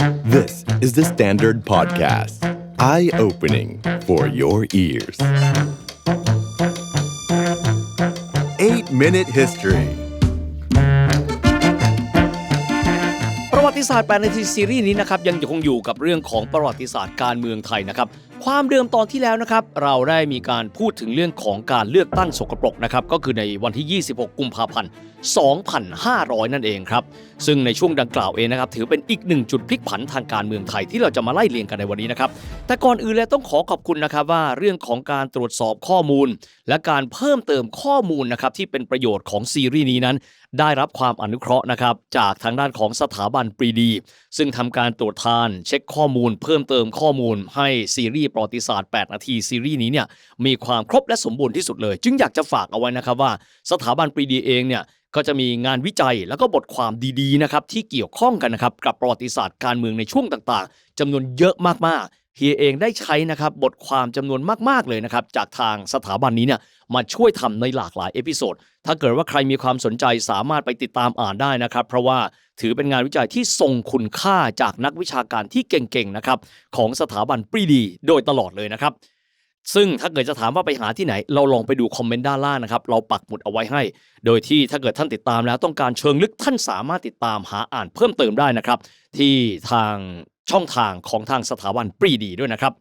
This is the Standard Podcast. Eye opening for your ears. 8 Minute History ประวัติศาสตร์8นาทีซีรีส์นี้นะครับยังคงอยู่กับเรื่องของประวัติศาสตร์การเมืองไทยนะครับ ความเดิมตอนที่แล้วนะครับ เราได้มีการพูดถึงเรื่องของการเลือกตั้งสกปรกนะครับ ก็คือในวันที่ 26 กุมภาพันธ์ 2500 นั่นเองครับ ซึ่งในช่วงดังกล่าวเองนะครับ ถือเป็นอีกหนึ่งจุดพลิกผันทางการเมืองไทยที่เราจะมาไล่เรียงกันในวันนี้นะครับ แต่ก่อนอื่นเลยต้องขอขอบคุณนะครับว่าเรื่องของการตรวจสอบข้อมูล และการเพิ่มเติมข้อมูลนะครับที่เป็นประโยชน์ของซีรีส์นี้นั้น ได้รับความอนุเคราะห์นะครับจากทางด้านของสถาบันปรีดี ซึ่งทำการตรวจทานเช็คข้อมูล เพิ่มเติมข้อมูลให้ซีรีส์ประวัติศาสตร์ 8 นาทีซีรีส์นี้เนี่ยมีความครบและสมบูรณ์ที่สุดเลย จึงอยากจะฝากเอาไว้นะครับว่า สถาบันปรีดีเองเนี่ยก็จะมีงานวิจัยแล้วก็บทความดีๆนะครับที่เกี่ยวข้องกันนะครับกับประวัติศาสตร์การเมืองในช่วงต่างๆจำนวนเยอะมากๆ เฮียเองได้ใช้นะครับบทความจำนวนมากๆเลยนะครับจากทางสถาบันนี้เนี่ยมาช่วยทำในหลากหลายเอพิโซดถ้าเกิดว่าใครมีความสนใจสามารถไปติดตามอ่านได้นะครับ เพราะว่าถือเป็นงานวิจัยที่ทรงคุณค่าจากนักวิชาการที่เก่งๆนะครับของสถาบันปรีดีโดยตลอดเลยนะครับ ซึ่งถ้าเกิดจะถามว่าไปหาที่ไหน เราลองไปดูคอมเมนต์ด้านล่างนะครับเราปักหมุดเอาไว้ให้ โดยที่ถ้าเกิดท่านติดตามแล้วต้องการเชิงลึกท่านสามารถติดตามหาอ่านเพิ่มเติมได้นะครับที่ทาง ช่องทางของทางสถาบันปรีดีด้วยนะครับ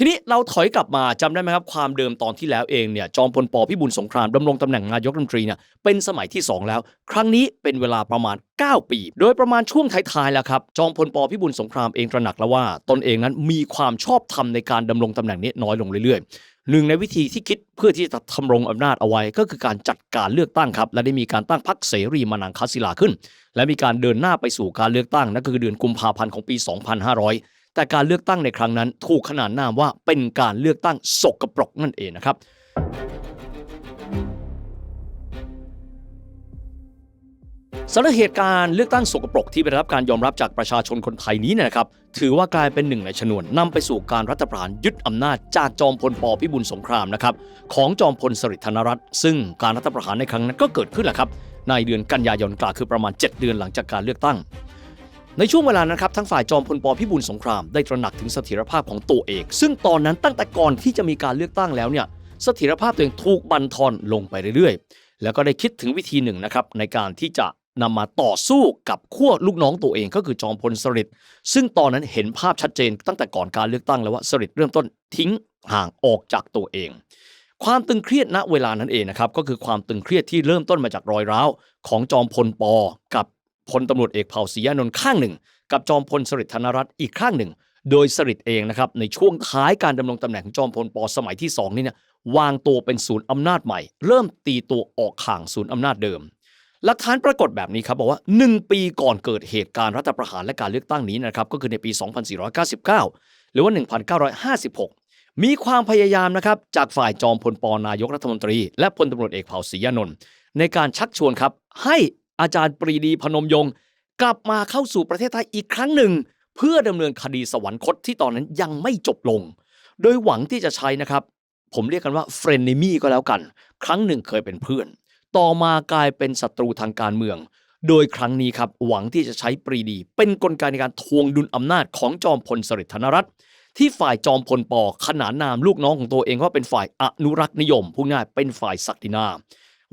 ทีนี้เราถอยกลับมาจำได้ไหมครับ ความเดิมตอนที่แล้วเองเนี่ยจอมพลปพิบูลสงครามดำรงตำแหน่งนายกรัฐมนตรีเนี่ยเป็นสมัยที่ 2 แล้ว ครั้งนี้เป็นเวลาประมาณ 9 ปี โดยประมาณช่วงท้ายๆแล้วครับจอมพลปพิบูลสงครามเองตระหนักแล้วว่า ตนเองนั้นมีความชอบธรรมในการดำรงตำแหน่งนี้น้อยลงเรื่อยๆ หนึ่งในวิธีที่คิดเพื่อที่จะทำรงอำนาจเอาไว้ ก็คือการจัดการเลือกตั้งครับ และได้มีการตั้งพรรคเสรีมานังคศิลาขึ้น และมีการเดินหน้าไปสู่การเลือกตั้งนั่นคือเดือนกุมภาพันธ์ของปี 2500 แต่การเลือกตั้งในครั้งนั้น ถูกขนานนามว่าเป็นการเลือกตั้งสกปรกนั่นเองนะครับ สำหรับเหตุการเลือกตั้งสกปรกที่ได้รับการยอมรับจากประชาชนคนไทยนี้เนยนะครับ ถือว่ากลายเป็นหนึ่งในชนวนนำไปสู่การรัฐประหารยึดอำนาจจากจอมพลปพิบูลสงครามนะครับของจอมพลสฤษดิ์ธนรัตน์ซึ่งการรัฐประหารในครั้งนั้นก็เกิดขึ้นแหละครับในเดือนกันยายนกลางคือประมาณ 7 เดือนหลังจากการเลือกตั้ง ในช่วงเวลานั้นครับทั้งฝ่ายจอมพลปพิบูลสงครามได้ตระหนักถึงเสถียรภาพของตัวเอง ซึ่งตอนนั้นตั้งแต่ก่อนที่จะมีการเลือกตั้งแล้วเนี่ยเสถียรภาพตัวเองถูกบั่นทอนลงไปเรื่อยๆ แล้วก็ได้คิดถึงวิธีหนึ่งนะครับในการที่จะ นำมาต่อสู้กับขั้วลูกน้องตัวเองก็คือจอมพลสฤษดิ์ซึ่งตอนนั้นเห็นภาพชัดเจนตั้งแต่ก่อนการเลือกตั้งแล้วว่าสฤษดิ์เริ่มต้นทิ้งห่างออกจากตัวเอง ความตึงเครียดณเวลานั้นเองนะครับก็คือความตึงเครียดที่เริ่มต้นมาจากรอยร้าวของจอมพลปกับพลตำรวจเอกเผ่าศรีอานนท์ข้างหนึ่ง กับจอมพลสฤษดิ์ธนรัตน์อีกข้างหนึ่ง โดยสฤษดิ์เองนะครับในช่วงท้ายการดำรงตำแหน่งของจอมพลปสมัยที่สองนี่เนี่ยวางตัวเป็นศูนย์อำนาจใหม่ เริ่มตีตัวออกห่างศูนย์อำนาจเดิม หลักฐานปรากฏแบบนี้ครับบอกว่า 1 ปีก่อนเกิดเหตุการณ์รัฐประหารและการเลือกตั้งนี้นะครับก็คือในปี 2499 หรือว่า 1956 มีความพยายามนะครับจากฝ่ายจอมพลปนายกรัฐมนตรี และพลตำรวจเอกเผ่าศรีอานนท์ในการชักชวนครับให้อาจารย์ปรีดีพนมยงค์กลับมาเข้าสู่ประเทศไทยอีกครั้งหนึ่ง เพื่อดำเนินคดีสวรรคตที่ตอนนั้นยังไม่จบลง โดยหวังที่จะใช้นะครับผมเรียกกันว่าเฟรนนิมี่ก็แล้วกัน ครั้งหนึ่งเคยเป็นเพื่อน ต่อมากลายเป็นศัตรูทางการเมือง โดยครั้งนี้ครับหวังที่จะใช้ปรีดี เป็นกลไกในการทวงดุลอำนาจของจอมพลสฤษดิ์ธนรัตน์ที่ฝ่ายจอมพลปอขนานนามลูกน้องของตัวเองว่าเป็นฝ่ายอนุรักษ์นิยมพูดง่ายเป็นฝ่ายศักดินา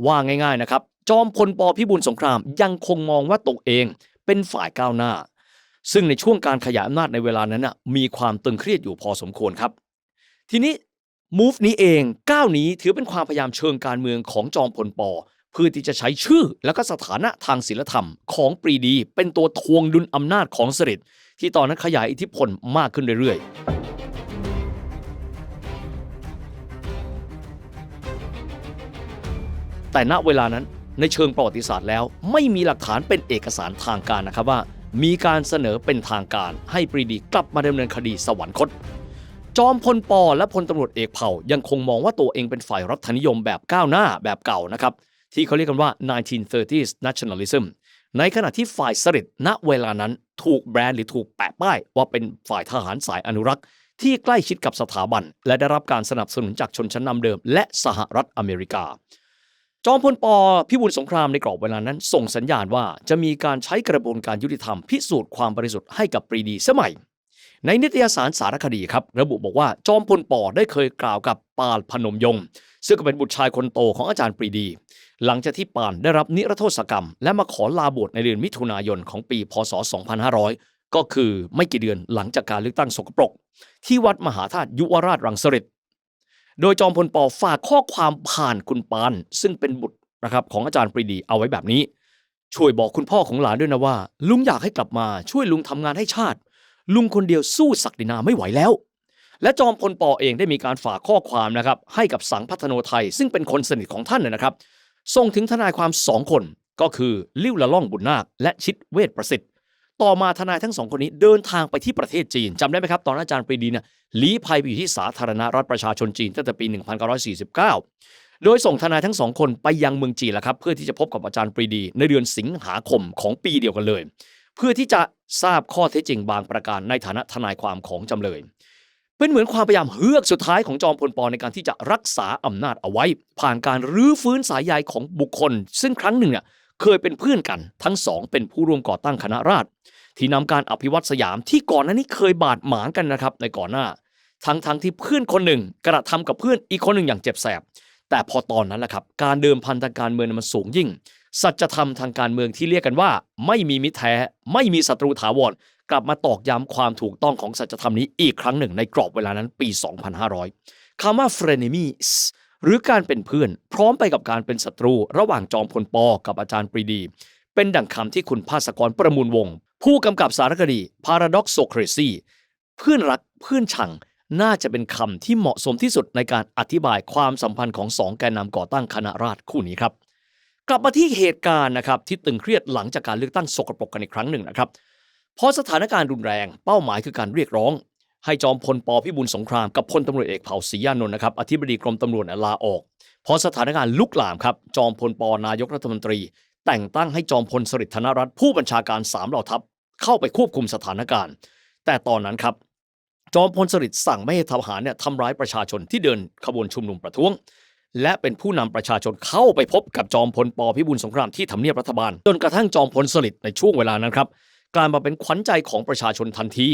ว่าง่ายๆนะครับ จอมพลปอพิบูลสงครามยังคงมองว่าตัวเองเป็นฝ่ายก้าวหน้า ซึ่งในช่วงการขยายอำนาจในเวลานั้นนะมีความตึงเครียดอยู่พอสมควรครับ ทีนี้ move นี้เองก้าวนี้ถือเป็นความพยายามเชิงการเมืองของจอมพลปอเพื่อที่จะใช้ชื่อและก็สถานะทางศีลธรรมของปรีดี เป็นตัวทวงดุลอำนาจของสฤษดิ์ที่ตอนนั้นขยายอิทธิพลมากขึ้นเรื่อยๆ แต่ณเวลานั้นในเชิงประวัติศาสตร์แล้ว ไม่มีหลักฐานเป็นเอกสารทางการนะครับว่า มีการเสนอเป็นทางการให้ปรีดีกลับมาดำเนินคดีสวรรคต จอมพลปอและพลตำรวจเอกเผ่า ยังคงมองว่าตัวเองเป็นฝ่ายรัฐนิยมแบบก้าวหน้าแบบเก่านะครับ ที่เขาเรียกกันว่า 1930s nationalism ในขณะที่ฝ่ายสฤษดิ์ณเวลานั้นถูกแบรนด์หรือถูกแปะป้ายว่าเป็นฝ่ายทหารสายอนุรักษ์ ที่ใกล้ชิดกับสถาบัน และได้รับการสนับสนุนจากชนชั้นนำเดิม และสหรัฐอเมริกา จอมพลปอพิบูลสงครามในกรอบเวลานั้น ส่งสัญญาณว่าจะมีการใช้กระบวนการยุติธรรมพิสูจน์ความบริสุทธิ์ให้กับปรีดีสมัย ในนิตยสารสารคดีครับ ระบุบอกว่าจอมพลปอได้เคยกล่าวกับปานพนมยงค์ซึ่งก็เป็นบุตรชายคนโตของอาจารย์ปรีดี หลังจากที่ปานได้รับนิรโทษกรรม และมาขอลาบวชในเดือนมิถุนายนของปีพศ 2500 ก็คือไม่กี่เดือนหลังจากการเลือกตั้งสกปรก ที่วัดมหาธาตุยุวราชรังสฤษโดยจอมพลปอฝากข้อความผ่านคุณปาน ซึ่งเป็นบุตรนะครับของอาจารย์ปรีดีเอาไว้แบบนี้ ช่วยบอกคุณพ่อของหลานด้วยนะว่า ลุงอยากให้กลับมาช่วยลุงทำงานให้ชาติ ลุงคนเดียวสู้ศักดินาไม่ไหวแล้ว และจอมพลปอเองได้มีการฝากข้อความนะครับให้กับสังพัฒโนไทย ซึ่งเป็นคนสนิทของท่านนะครับส่งถึงทนายความสองคนก็คือลิ้วละล่องบุญนาค และชิดเวทประสิทธิ์ ต่อมาทนายทั้งสองคนนี้เดินทางไปที่ประเทศจีนจำได้ไหมครับ ตอนอาจารย์ปรีดีเนี่ยลี้ภัยไปอยู่ที่สาธารณรัฐประชาชนจีนตั้งแต่ปี 1949 โดยส่งทนายทั้งสองคนไปยังเมืองจีนแล้วครับเพื่อที่จะพบกับอาจารย์ปรีดี ในเดือนสิงหาคมของปีเดียวกันเลย เพื่อที่จะทราบข้อเท็จจริงบางประการในฐานะทนายความของจำเลย เป็นเหมือนความพยายามเฮือกสุดท้ายของจอมพลปในการที่จะรักษาอำนาจเอาไว้ ผ่านการรื้อฟื้นสายใยของบุคคล ซึ่งครั้งหนึ่งเนี่ยเคยเป็นเพื่อนกัน ทั้งสองเป็นผู้ร่วมก่อตั้งคณะราษฎรที่นำการอภิวัตสยามที่ก่อนหน้านี้เคยบาดหมางกันนะครับในก่อนหน้า ทั้งทั้งที่เพื่อนคนหนึ่งกระทำกับเพื่อนอีกคนหนึ่งอย่างเจ็บแสบแต่พอตอนนั้นแหละครับ การเดิมพันทางการเมืองมันสูงยิ่ง สัจธรรมทางการเมืองที่เรียกกันว่า ไม่มีมิตรแท้ไม่มีศัตรูถาวรกลับมาตอกย้ำความถูกต้องของสัจธรรมนี้อีกครั้งหนึ่งในกรอบเวลานั้นปี 2500 คำว่า frenemies หรือการเป็นเพื่อน พร้อมไปกับการเป็นศัตรู ระหว่างจอมพลปกับอาจารย์ปรีดี เป็นดังคำที่คุณภาสกรประมูลวง ผู้กำกับสารคดี Paradoxocracy เพื่อนรักเพื่อนชังน่าจะเป็นคำที่เหมาะสมที่สุดในการอธิบายความสัมพันธ์ของสองแกนนำก่อตั้งคณะราษฎรคู่นี้ครับ กลับมาที่เหตุการณ์นะครับที่ตึงเครียดหลังจากการเลือกตั้งสกปรกกันอีกครั้งหนึ่งนะครับพอสถานการณ์รุนแรงเป้าหมายคือการเรียกร้อง ให้จอมพลปพิบูลสงครามกับพลตำรวจเอกเผ่าศรียานนท์นะครับอธิบดีกรมตำรวจลาออกพอสถานการณ์ลุกลามครับจอมพลปนายกรัฐมนตรี แต่งตั้งให้จอมพลสฤษดิ์ธนรัตน์ผู้บัญชาการสามเหล่าทัพเข้าไปควบคุมสถานการณ์ แต่ตอนนั้นครับจอมพลสฤษดิ์สั่งไม่ให้ทหารเนี่ยทำร้ายประชาชนที่เดินขบวนชุมนุมประท้วง และเป็นผู้นำประชาชนเข้าไปพบกับจอมพลปพิบูลสงครามที่ทำเนียบรัฐบาล จนกระทั่งจอมพลสฤษดิ์ในช่วงเวลานั้นครับกลายมาเป็นขวัญใจของประชาชนทันที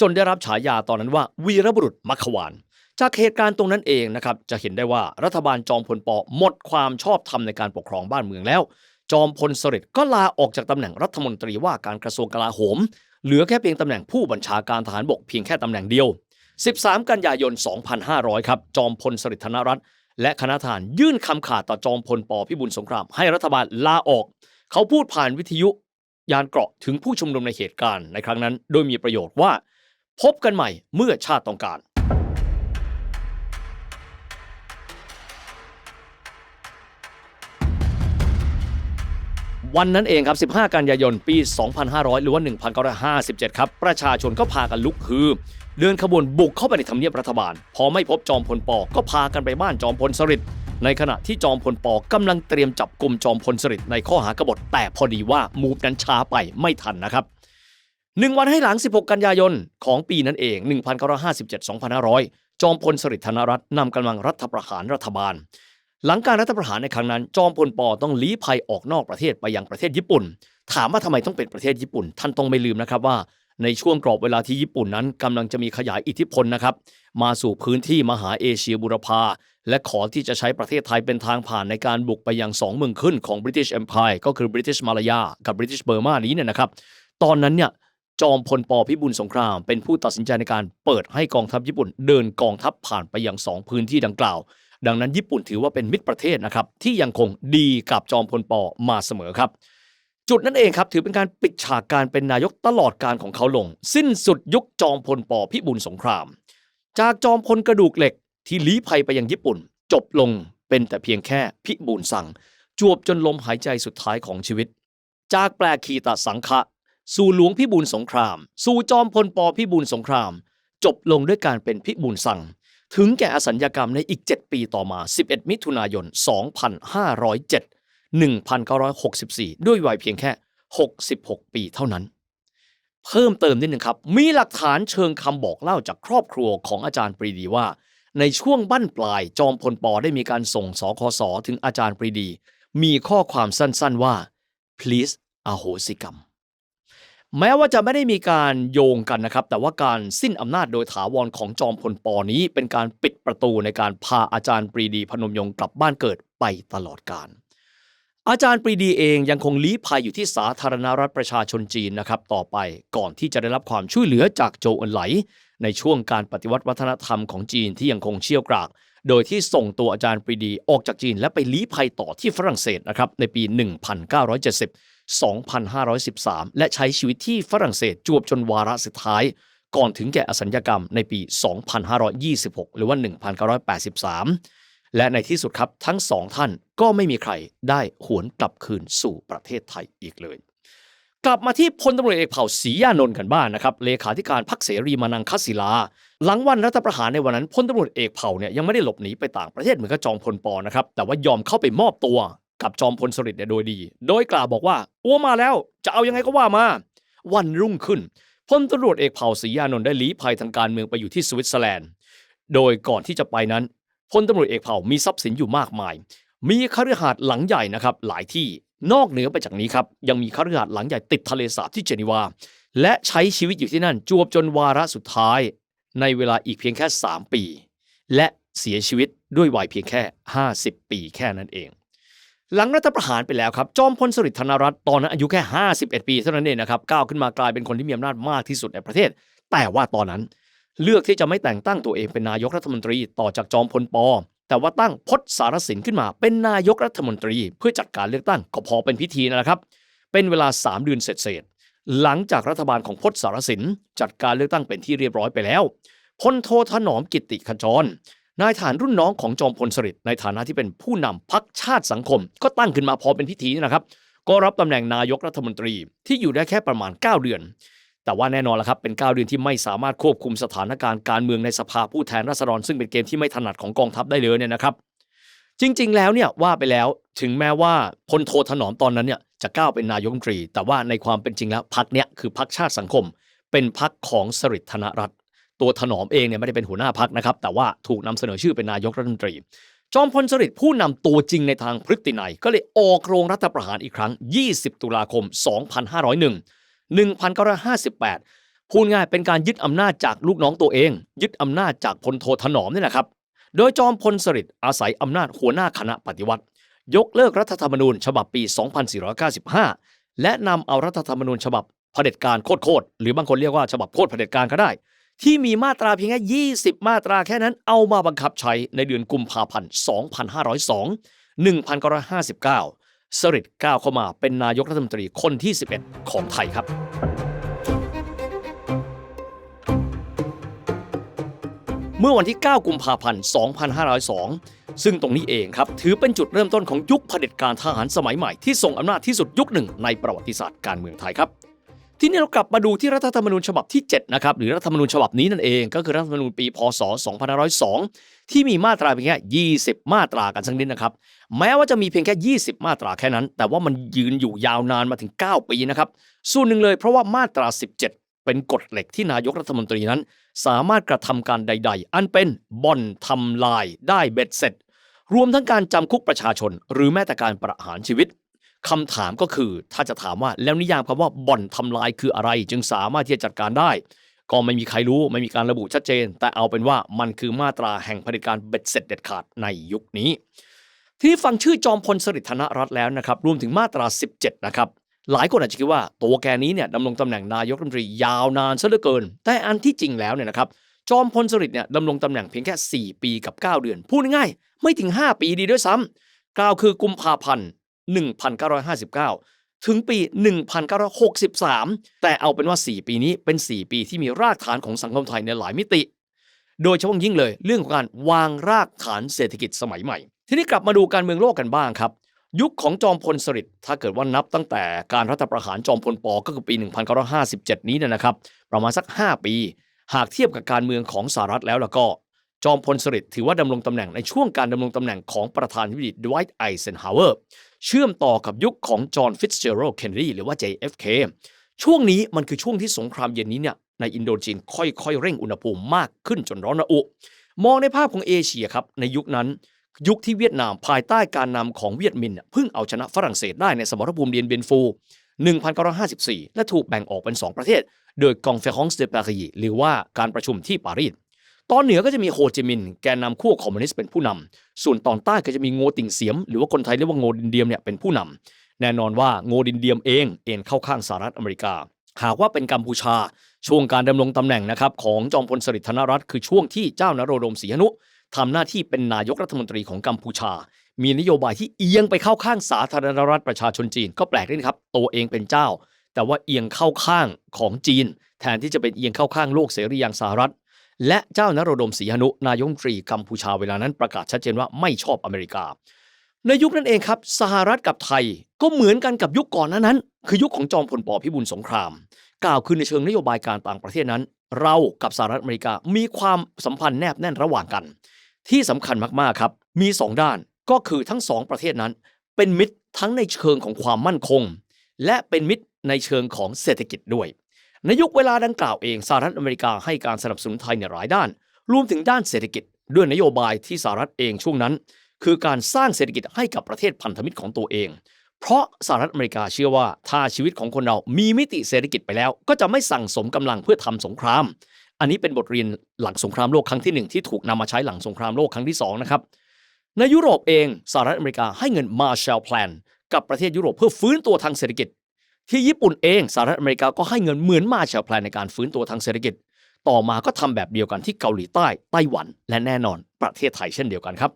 จนได้รับฉายาตอนนั้นว่า วีรบุรุษมัขวาน จากเหตุการณ์ตรงนั้นเองนะครับจะเห็นได้ว่ารัฐบาลจอมพลปหมดความชอบธรรมในการปกครองบ้านเมืองแล้ว จอมพลสฤษดิ์ก็ลาออกจากตำแหน่งรัฐมนตรีว่าการกระทรวงกลาโหม เหลือแค่เพียงตำแหน่งผู้บัญชาการทหารบกเพียงแค่ตำแหน่งเดียว 13 กันยายน 2500 ครับจอมพลสฤษดิ์ธนรัตน์ และคณะทหารยื่นคำขาดต่อจอมพลปพิบูลสงคราม ให้รัฐบาลลาออก เขาพูดผ่านวิทยุยานเกราะถึงผู้ชุมนุมในเหตุการณ์ในครั้งนั้น โดยมีประโยชน์ว่า พบกันใหม่เมื่อชาติต้องการ วันนั้นเองครับ 15 กันยายน ปี 2500 หรือว่า 1957 ครับ ประชาชนก็พากันลุกฮือ เดินขบวนบุกเข้าไปในทำเนียบรัฐบาล พอไม่พบจอมพลปอก็พากันไปบ้านจอมพลสฤษดิ์ในขณะที่จอมพลปอกำลังเตรียมจับกลุ่มจอมพลสฤษดิ์ในข้อหากบฏแต่พอดีว่ามูฟนั้นช้าไปไม่ทันนะครับหนึ่งวันให้หลัง 16 กันยายนของปีนั้นเอง 1957-2500 จอมพลสฤษดิ์ธนรัตน์นำกำลังรัฐประหารรัฐบาล หลังการรัฐประหารในครั้งนั้น จอมพลปอต้องลี้ภัยออกนอกประเทศไปยังประเทศญี่ปุ่น ถามว่าทำไมต้องเป็นประเทศญี่ปุ่น ท่านต้องไม่ลืมนะครับว่า ในช่วงกรอบเวลาที่ญี่ปุ่นนั้นกำลังจะมีขยายอิทธิพลนะครับ มาสู่พื้นที่มหาเอเชียบุรพาและขอที่จะใช้ประเทศไทยเป็นทางผ่านในการบุกไปยังสองเมืองขึ้นของ British Empire ก็คือ British Malaya กับ British Burma นี้เนี่ยนะครับ ตอนนั้นเนี่ยจอมพลปพิบูลสงคราม เป็นผู้ตัดสินใจในการเปิดให้กองทัพญี่ปุ่น เดินกองทัพผ่านไปยังสองพื้นที่ดังกล่าว ดังนั้นญี่ปุ่นถือว่าเป็นมิตรประเทศนะครับที่ยังคงดีกับจอมพลปมาเสมอครับ จุดนั้นเองครับถือเป็นการปิดฉากการเป็นนายกตลอดการของเขาลง สิ้นสุดยุคจอมพลปพิบูลสงคราม จากจอมพลกระดูกเหล็กที่ลี้ภัยไปยังญี่ปุ่น จบลงเป็นแต่เพียงแค่พิบูลสั่ง จวบจนลมหายใจสุดท้ายของชีวิต จากแปลคีตสังฆะสู่หลวงพิบูลสงคราม สู่จอมพลปพิบูลสงคราม จบลงด้วยการเป็นพิบูลสั่ง ถึงแก่อสัญญกรรมในอีก 7 ปีต่อมา 11 มิถุนายน 2507 1964 ด้วยวัยเพียงแค่ 66 ปีเท่านั้น เพิ่มเติมนิดนึงครับ มีหลักฐานเชิงคำบอกเล่าจากครอบครัวของอาจารย์ปรีดีว่า ในช่วงบั้นปลายจอมพลปอได้มีการส่งสคสถึงอาจารย์ปรีดี มีข้อความสั้นๆว่า please อโหสิกรรม แม้ว่าจะไม่ได้มีการโยงกันนะครับ แต่ว่าการสิ้นอำนาจโดยถาวรของจอมพลปอนี้ เป็นการปิดประตูในการพาอาจารย์ปรีดีพนมยงค์กลับบ้านเกิดไปตลอดกาล อาจารย์ปรีดีเองยังคงลี้ภัยอยู่ที่สาธารณรัฐประชาชนจีนนะครับต่อไปก่อนที่จะได้รับความช่วยเหลือจากโจวเอินไหล ในช่วงการปฏิวัติวัฒนธรรมของจีนที่ยังคงเชี่ยวกราก โดยที่ส่งตัวอาจารย์ปรีดีออกจากจีน และไปลี้ภัยต่อที่ฝรั่งเศสนะครับในปี 1970 2513 และใช้ชีวิตที่ฝรั่งเศสจวบจนวาระสุดท้าย ก่อนถึงแก่อสัญญกรรมในปี 2526 หรือว่า 1983 และในที่สุดครับทั้งสองท่านก็ไม่มีใครได้หวนกลับคืนสู่ประเทศไทยอีกเลย กลับมาที่พลตำรวจเอกเผ่าศรียานนท์กันบ้างนนะครับเลขาธิการพรรคเสรีมานังคศิลา หลังวันรัฐประหารในวันนั้นพลตำรวจเอกเผ่าเนี่ยยังไม่ได้หลบหนีไปต่างประเทศเหมือนกับจอมพลปอนะครับแต่ว่ายอมเข้าไปมอบตัวกับจอมพลสฤษดิ์เนี่ยโดยดี โดยกล่าวบอกว่าอ้วมาแล้วจะเอายังไงก็ว่ามาวันรุ่งขึ้นพลตำรวจเอกเผ่าศรียานนท์ได้ลี้ภัยทางการเมืองไปอยู่ที่สวิตเซอร์แลนด์ โดยก่อนที่จะไปนั้น พลตำรวจเอกเผ่ามีทรัพย์สินอยู่มากมาย มีคฤหาสน์หลังใหญ่นะครับหลายที่นอกเหนือไปจากนี้ครับยังมีคฤหาสน์หลังใหญ่ติดทะเลสาบที่เจนีวา และใช้ชีวิตอยู่ที่นั่นจวบจนวาระสุดท้าย ในเวลาอีกเพียงแค่ 3 ปี และเสียชีวิตด้วยวัยเพียงแค่ 50 ปีแค่นั้นเอง หลังรัฐประหารไปแล้วครับ จอมพลสฤษดิ์ธนรัตน์ตอนนั้นอายุแค่ 51 ปีเท่านั้นเองนะครับก้าวขึ้นมากลายเป็นคนที่มีอำนาจมากที่สุดในประเทศ แต่ว่าตอนนั้น เลือกที่จะไม่แต่งตั้งตัวเองเป็นนายกรัฐมนตรีต่อจากจอมพลปอแต่ว่าตั้งพจน์สารสินขึ้นมาเป็นนายกรัฐมนตรี เพื่อจัดการเลือกตั้งก็พอเป็นพิธีนะครับ เป็นเวลา 3 เดือนเสร็จๆหลังจากรัฐบาลของพจน์สารสินจัดการเลือกตั้งเป็นที่เรียบร้อยไปแล้วพลโทถนอมกิติขจรนายฐานรุ่นน้องของจอมพลสฤษดิ์ในฐานะที่เป็นผู้นำพักชาติสังคม ก็ตั้งขึ้นมาพอเป็นพิธีนะครับ ก็รับตำแหน่งนายกรัฐมนตรีที่อยู่ได้แค่ประมาณ 9 เดือน แต่ว่าแน่นอนละครับเป็น 9 เดือนที่ไม่สามารถควบคุมสถานการณ์การเมืองในสภาผู้แทนราษฎรซึ่งเป็นเกมที่ไม่ถนัดของกองทัพได้เลยเนี่ยนะครับ จริง ๆ แล้วเนี่ยว่าไปแล้วถึงแม้ว่าพลโทถนอมตอนนั้นเนี่ยจะก้าวเป็นนายกรัฐมนตรี แต่ว่าในความเป็นจริงแล้วพักเนี่ยคือพักชาติสังคม เป็นพักของสฤษดิ์ธนรัตน์ตัวถนอมเองเนี่ยไม่ได้เป็นหัวหน้าพักนะครับ แต่ว่าถูกนำเสนอชื่อเป็นนายกรัฐมนตรี จอมพลสฤษดิ์ผู้นำตัวจริงในทางพฤตินัยก็เลยออกโรงรัฐประหารอีกครั้ง 20 ตุลาคม 2501 1958 พูดง่ายเป็นการยึดอำนาจจากลูกน้องตัวเอง ยึดอำนาจจากพลโทถนอมนี่แหละครับ โดยจอมพลสฤษดิ์อาศัยอำนาจหัวหน้าคณะปฏิวัติ ยกเลิกรัฐธรรมนูญฉบับปี 2495 และนำเอารัฐธรรมนูญฉบับเผด็จการโคตรหรือบางคนเรียกว่าฉบับโคตรเผด็จการก็ได้ ที่มีมาตราเพียงแค่20 มาตราแค่นั้นเอามาบังคับใช้ในเดือนกุมภาพันธ์ 2502 1959 สริดก้าวเข้ามาเป็นนายกรัฐมนตรีคนที่ 11 ของไทยครับ เมื่อวันที่ 9 กุมภาพันธ์ 2502 ซึ่งตรงนี้เองครับ ถือเป็นจุดเริ่มต้นของยุคเผด็จการทหารสมัยใหม่ที่ทรงอำนาจที่สุดยุคหนึ่งในประวัติศาสตร์การเมืองไทยครับ ทีนี้เรากลับมาดูที่รัฐธรรมนูญฉบับที่7นะครับหรือรัฐธรรมนูญฉบับนี้นั่นเอง ก็คือรัฐธรรมนูญปีพศ 2502 ที่มีมาตราเพียงแค่20 มาตรากันสักนิดนะครับ แม้ว่าจะมีเพียงแค่ 20 มาตราแค่นั้น แต่ว่ามันยืนอยู่ยาวนานมาถึง 9 ปีนะครับ ส่วนหนึ่งเลยเพราะว่ามาตรา 17เป็นกฎเหล็กที่นายกรัฐมนตรีนั้น สามารถกระทำการใด ๆ อันเป็นบ่อนทำลายได้เบ็ดเสร็จ รวมทั้งการจำคุกประชาชน หรือแม้แต่การประหารชีวิต คำถามก็คือถ้าจะถามว่าแล้วนิยามคำว่าบ่อนทำลายคืออะไร จึงสามารถที่จะจัดการได้ ก็ไม่มีใครรู้ไม่มีการระบุชัดเจน แต่เอาเป็นว่ามันคือมาตราแห่งเผด็จการเบ็ดเสร็จเด็ดขาดในยุคนี้ ทีนี้ฟังชื่อจอมพลสฤษดิ์ธนรัตน์แล้วนะครับรวมถึงมาตรา 17 นะครับหลายคนอาจจะคิดว่าตัวแกนี้เนี่ยดำรงตำแหน่งนายกรัฐมนตรียาวนานซะเหลือเกิน แต่อันที่จริงแล้วเนี่ยนะครับจอมพลสฤษดิ์เนี่ยดำรงตำแหน่งเพียงแค่ 4 ปีกับ 9 เดือน พูดง่ายๆไม่ถึง 5 ปีดีด้วยซ้ำกล่าวคือกุมภาพันธ์ 1959 ถึงปี 1963 แต่เอาเป็นว่า 4 ปีนี้เป็น 4 ปีที่มีรากฐานของสังคมไทยในหลายมิติ โดยเฉพาะยิ่งเลยเรื่องของการวางรากฐานเศรษฐกิจสมัยใหม่ ทีนี้กลับมาดูการเมืองโลกกันบ้างครับ ยุคของจอมพลสฤษดิ์ถ้าเกิดว่านับตั้งแต่การรัฐประหารจอมพลปก็คือปี 1957 นี้นยนะครับ ประมาณสัก 5 ปี หากเทียบกับการเมืองของสหรัฐแล้วแล้วก็ จอมพลสฤษดิ์ถือว่าดำรงตำแหน่งในช่วงการดำรงตำแหน่งของประธานาธิบดีดไวท์ไอเซนฮาวเวอร์เชื่อมต่อกับยุคของจอห์นฟิตซ์เจอโรลเคนเนดีหรือว่า JFK ช่วงนี้มันคือช่วงที่สงครามเย็นนี้เนี่ยในอินโดจีนค่อยๆ เร่งอุณหภูมิมากขึ้นจนร้อนระอุ มองในภาพของเอเชียครับในยุคนั้น ยุคที่เวียดนามภายใต้การนำของเวียดมินเนี่ยเพิ่งเอาชนะฝรั่งเศสได้ในสมรภูมิเดียนเบียนฟู 1954 และถูกแบ่งออกเป็น 2 ประเทศ โดยกองเฟคองสเดปารีหรือว่าการประชุมที่ปารีส ตอนเหนือก็จะมีโฮจิมินห์แกนนำขั้วคอมมิวนิสต์เป็นผู้นำส่วนตอนใต้ก็จะมีโงติ่งเสียม หรือว่าคนไทยเรียกว่าโงดินเดียมเนี่ยเป็นผู้นำแน่นอนว่าโงดินเดียมเองเอ็นเข้าข้างสหรัฐอเมริกา หากว่าเป็นกัมพูชาช่วงการดำรงตำแหน่งนะครับของจอมพลสฤษดิ์ธนรัตน์คือช่วงที่เจ้านโรดมศรีหนุทำหน้าที่เป็นนายกรัฐมนตรีของกัมพูชา มีนโยบายที่เอียงไปเข้าข้างสาธารณรัฐประชาชนจีน ก็แปลกด้วยนะครับ ตัวเองเป็นเจ้า แต่ว่าเอียงเข้าข้างของจีน แทนที่จะเป็นเอียงเข้าข้างโลกเสรีอย่างสหรัฐ และเจ้านโรดมศรีหนุนายมตรีกัมพูชาเวลานั้นประกาศชัดเจนว่าไม่ชอบอเมริกา ในยุคนั้นเองครับ สหรัฐกับไทยก็เหมือนกันกับยุคก่อนหนานั้น คือยุคของจอมพลปพิบูลสงคราม กล่าวคือในเชิงนโยบายการต่างประเทศนั้น เรากับสหรัฐอเมริกามีความสัมพันธ์แนบแน่นระหว่างกัน ที่สำคัญมากๆครับมีสองด้านก็คือทั้งสองประเทศนั้น เป็นมิตรทั้งในเชิงของความมั่นคง และเป็นมิตรในเชิงของเศรษฐกิจด้วย ในยุคเวลาดังกล่าวเองสหรัฐอเมริกาให้การสนับสนุนไทยในหลายด้าน รวมถึงด้านเศรษฐกิจ ด้วยนโยบายที่สหรัฐเองช่วงนั้น คือการสร้างเศรษฐกิจให้กับประเทศพันธมิตรของตัวเอง เพราะสหรัฐอเมริกาเชื่อว่าถ้าชีวิตของคนเรามีมิติเศรษฐกิจไปแล้ว ก็จะไม่สั่งสมกำลังเพื่อทำสงคราม อันนี้เป็นบทเรียนหลังสงครามโลกครั้งที่หนึ่งที่ถูกนำมาใช้หลังสงครามโลกครั้งที่สองนะครับในยุโรปเองสหรัฐอเมริกาให้เงิน Marshall Plan กับประเทศยุโรปเพื่อฟื้นตัวทางเศรษฐกิจ ที่ญี่ปุ่นเองสหรัฐอเมริกาก็ให้เงินเหมือน Marshall Plan ในการฟื้นตัวทางเศรษฐกิจ ต่อมาก็ทำแบบเดียวกันที่เกาหลีใต้ไต้หวัน และแน่นอนประเทศไทยเช่นเดียวกันครับ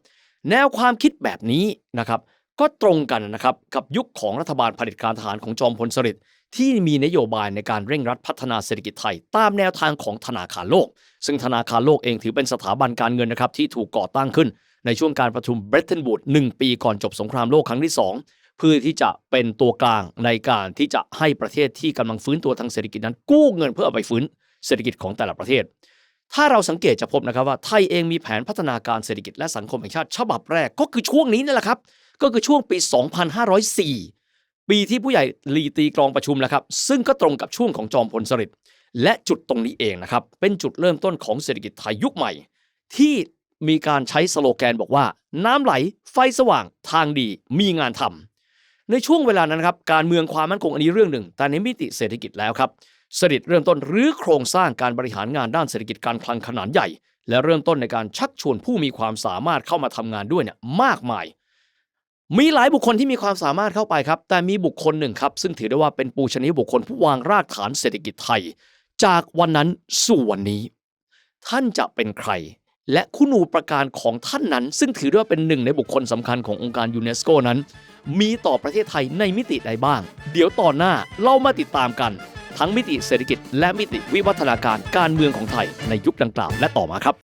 แนวความคิดแบบนี้นะครับก็ตรงกันนะครับกับยุคของรัฐบาลเผด็จการทหารของจอมพลสฤษดิ์ที่มีนโยบายในการเร่งรัดพัฒนาเศรษฐกิจไทย ตามแนวทางของธนาคารโลก ซึ่งธนาคารโลกเองถือเป็นสถาบันการเงินนะครับที่ถูกก่อตั้งขึ้น ในช่วงการประชุมเบร t เทน w ูดหนึ่งปีก่อนจบสงครามโลกครั้งที่ 2 เพื่อที่จะเป็นตัวกลางในการที่จะให้ประเทศที่กำลังฟื้นตัวทางเศรษฐกิจนั้น กู้เงินเพื่อเอาไปฟื้นเศรษฐกิจของแต่ละประเทศ ถ้าเราสังเกตจะพบนะครับว่าไทยเองมีแผนพัฒนาการเศรษฐกิจและสังคมแห่งชาติฉบับแรกก็คือช่วงนี้นั่นแหละครับ ก็คือช่วงปี 2504 ปีที่ผู้ใหญ่ลีตีกรองประชุมนะครับ ซึ่งก็ตรงกับช่วงของจอมพลสฤษดิ์และจุดตรงนี้เองนะครับ เป็นจุดเริ่มต้นของเศรษฐกิจไทยยุคใหม่ ที่มีการใช้สโลแกนบอกว่า น้ำไหลไฟสว่างทางดีมีงานทำ ในช่วงเวลานั้นครับการเมืองความมั่นคงอันนี้เรื่องหนึ่ง แต่ในมิติเศรษฐกิจแล้วครับสดิ์เริ่มต้นรื้อโครงสร้างการบริหารงานด้านเศรษฐกิจการคลังขนาดใหญ่ และเริ่มต้นในการชักชวนผู้มีความสามารถเข้ามาทำงานด้วยเนี่ยมากมาย มีหลายบุคคลที่มีความสามารถเข้าไปครับ แต่มีบุคคลหนึ่งครับ ซึ่งถือได้ว่าเป็นปูชนีบุคคลผู้วางรากฐานเศรษฐกิจไทย จากวันนั้นสู่วันนี้ ท่านจะเป็นใคร และคุณูปการของท่านนั้น ซึ่งถือว่าเป็นหนึ่งในบุคคลสำคัญขององค์การยูเนสโกนั้น มีต่อประเทศไทยในมิติใดบ้าง เดี๋ยวตอนหน้าเรามาติดตามกัน ทั้งมิติเศรษฐกิจ และมิติวิวัฒนาการการเมืองของไทยในยุคดังกล่าวและต่อมาครับ